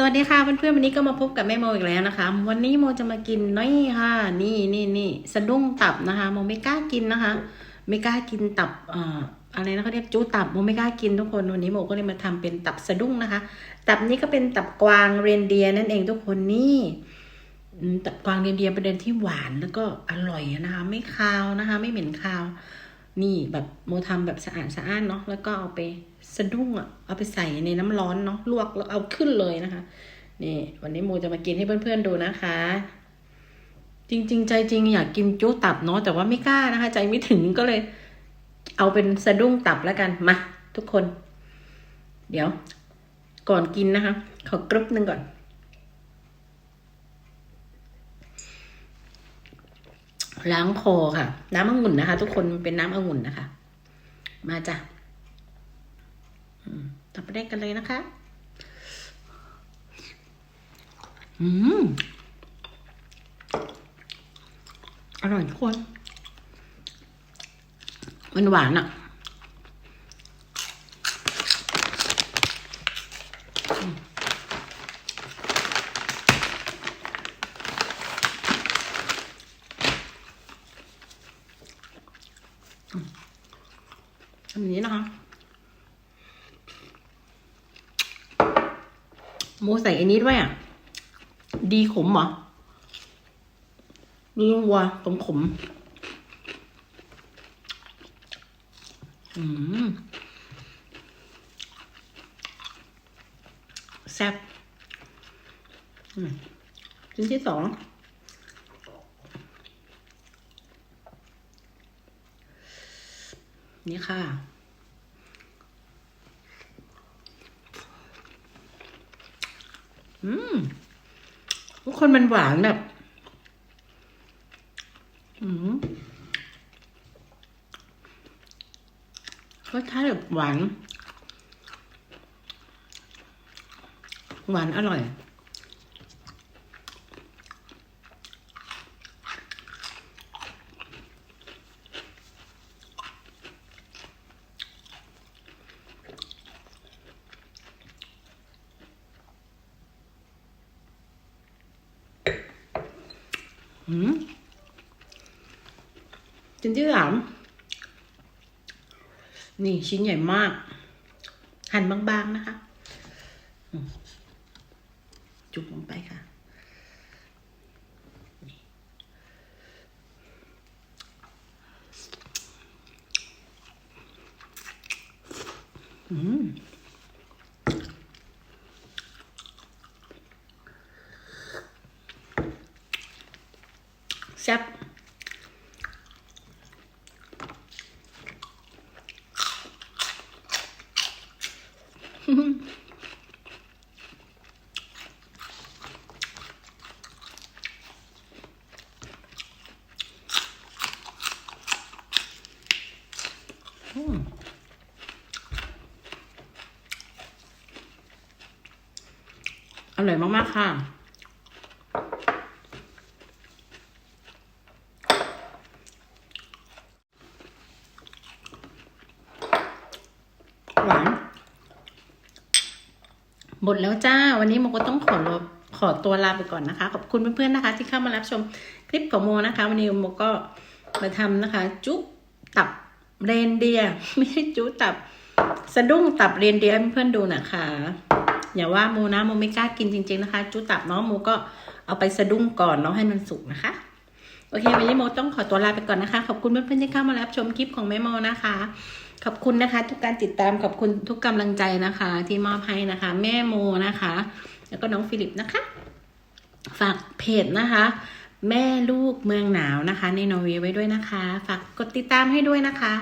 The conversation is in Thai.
สวัสดีค่ะเพื่อนๆวันนี้ก็มาพบกับแม่โมอีกแล้วนะคะ วันนี้โมจะมากินนี่ค่ะ นี่นี่นี่สะดุ้งตับนะคะโมไม่กล้ากินนะคะ ไม่กล้ากินตับเอ่ออะไรนะเขาเรียกจูตับโมไม่กล้ากินทุกคนวันนี้โมก็เลยมาทำเป็นตับสะดุ้งนะคะ ตับนี้ก็เป็นตับกวางเรนเดียร์นั่นเองทุกคนนี่ตับกวางเรนเดียร์เป็นเดนที่หวานแล้วก็อร่อยนะคะ ไม่คาวนะคะ ไม่เหม็นคาว นี่แบบโมทำแบบสะอาดสะอ้านเนาะแล้วก็เอาไปสะดุ้งอะ่ะเอาไปใส่ในน้ำร้อนเนาะลวกแล้วเอาขึ้นเลยนะคะนี่วันนี้โมจะมากินให้เพื่อนๆดูนะคะ จริง ๆ ใจจริงอยากกินจุตับเนาะแต่ว่าไม่กล้านะคะ ใจไม่ถึงก็เลย เอาเป็นสะดุ้งตับแล้วกันมาทุกคน เดี๋ยว ก่อนกินนะคะ ขอกรึบหนึ่งก่อน ล้างคอค่ะ น้ำองุ่นนะคะ ทุกคนเป็นน้ำองุ่นนะคะ มาจ้ะตับไปได้กันเลยนะคะ อืม อร่อยทุกคน มันหวานอะ ทำอย่างนี้นะคะโมใส่อันนี้ด้วยอะ ดีขมเหรอดีวัวขมขมอืมแซ่บชิ้นที่สอง นี่ค่ะ อืมทุกคนมันหวานแบบอืมรสชาติแบบหวาน หวานอร่อย ชิ้นที่สามนี่ชิ้นใหญ่มาก หั่นบางๆนะคะ จุกลงไปค่ะ อืม แซ่บอืมอร่อยมาก ๆ ค่ะ หวานหมดแล้วจ้า วันนี้โมก็ต้องขอลบขอตัวลาไปก่อนนะคะ ขอบคุณเพื่อนๆนะคะ ที่เข้ามารับชมคลิปของโมนะคะ วันนี้โมก็มาทำนะคะ จุ๊บตับเรนเดียไม่ใช่จุ๊บตับ สะดุ้งตับเรนเดียให้เพื่อนๆดูนะคะอย่าว่าโมนะโมไม่กล้ากินจริง ๆนะคะ จุ๊บตับเนาะโมก็เอาไปสะดุ้งก่อนเนาะให้มันสุกนะคะโอเควันนี้โมต้องขอตัวลาไปก่อนนะคะ ขอบคุณเพื่อนๆที่เข้ามารับชมคลิปของแม่โมนะคะ ขอบคุณนะคะ ทุกการติดตามขอบคุณทุกกำลังใจนะคะ ที่มอบให้นะคะ แม่โมนะคะ แล้วก็น้องฟิลิปนะคะ ฝากเพจนะคะ แม่ลูกเมืองหนาวนะคะ ในนอร์เวย์ไว้ด้วยนะคะ ฝากกดติดตามให้ด้วยนะคะ